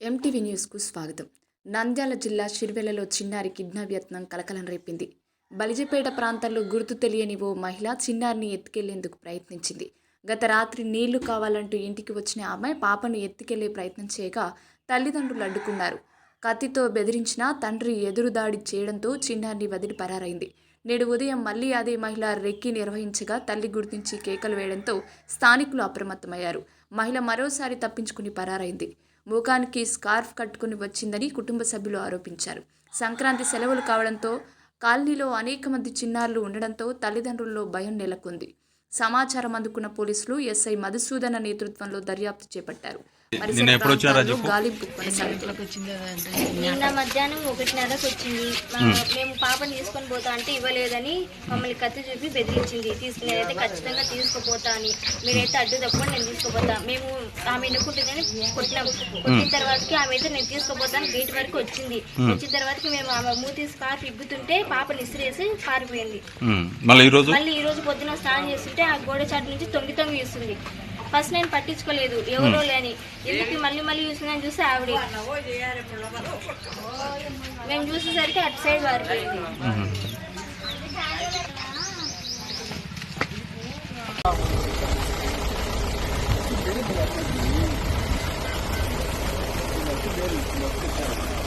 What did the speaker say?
MTV న్యూస్కు స్వాగతం. నంద్యాల జిల్లా షిర్వెలలో చిన్నారి కిడ్నాప్ యత్నం కలకలం రేపింది. బలిజపేట ప్రాంతంలో గుర్తు తెలియని ఓ మహిళ చిన్నారిని ఎత్తుకెళ్ళేందుకు ప్రయత్నించింది. గత రాత్రి నీళ్ళు కావాలంటూ ఇంటికి వచ్చిన ఆమె పాపను ఎత్తుకెళ్ళే ప్రయత్నం చేయగా తల్లిదండ్రులు అడ్డుకున్నారు. కత్తితో బెదిరించిన తండ్రి ఎదురుదాడి చేయడంతో చిన్నారిని వదిలి పరారైంది. నేడు ఉదయం మళ్ళీ అదే మహిళ రెక్కి నిర్వహించగా తల్లి గుర్తించి కేకలు వేయడంతో స్థానికులు అప్రమత్తమయ్యారు. మహిళ మరోసారి తప్పించుకుని పరారైంది. ముఖానికి స్కార్ఫ్ కట్టుకుని వచ్చిందని కుటుంబ సభ్యులు ఆరోపించారు. సంక్రాంతి సెలవులు కావడంతో కాలనీలో అనేక మంది చిన్నారులు ఉండడంతో తల్లిదండ్రుల్లో భయం నెలకొంది. సమాచారం అందుకున్న పోలీసులు ఎస్ఐ మధుసూదన నేతృత్వంలో దర్యాప్తు చేపట్టారు. నిన్న ఎప్పుడు వచ్చారా చెప్పు? నిన్న మధ్యాహ్నం ఒకటిన్నరకు వచ్చింది. మేము. పాపని తీసుకొని పోతా అంటే ఇవ్వలేదని మమ్మల్ని కత్తి చూపి బెదిరించింది. తీసుకు నేనైతే ఖచ్చితంగా తీసుకుపోతా అని. మీరైతే అడ్డు తప్పని నేను తీసుకుపోతా. మేము ఆమె ఎన్నుకుంటుందని కొట్టినాం. కొట్టిన తర్వాతకి ఆమె అయితే నేను తీసుకుపోతాను. గేట్ వరకు వచ్చింది. వచ్చిన తర్వాత మేము ఆమె మూతి స్కార్ఫ్ ఇగ్గుతుంటే పాపని ఇసిరేసి పారిపోయింది. మళ్ళీ ఈరోజు? మళ్ళీ ఈ రోజు పొద్దున స్నానం చేస్తుంటే ఆ గోడ చాటు నుంచి తొంగి తొంగి చూస్తుంది ఫస్ట్ నేను పట్టించుకోలేదు. ఎవరో hmm. లేని. ఎందుకు మళ్ళీ మళ్ళీ చూసిందని చూసి ఆవిడ. మేము చూసేసరికి అటు సైడ్ వారికి Thank hmm. you.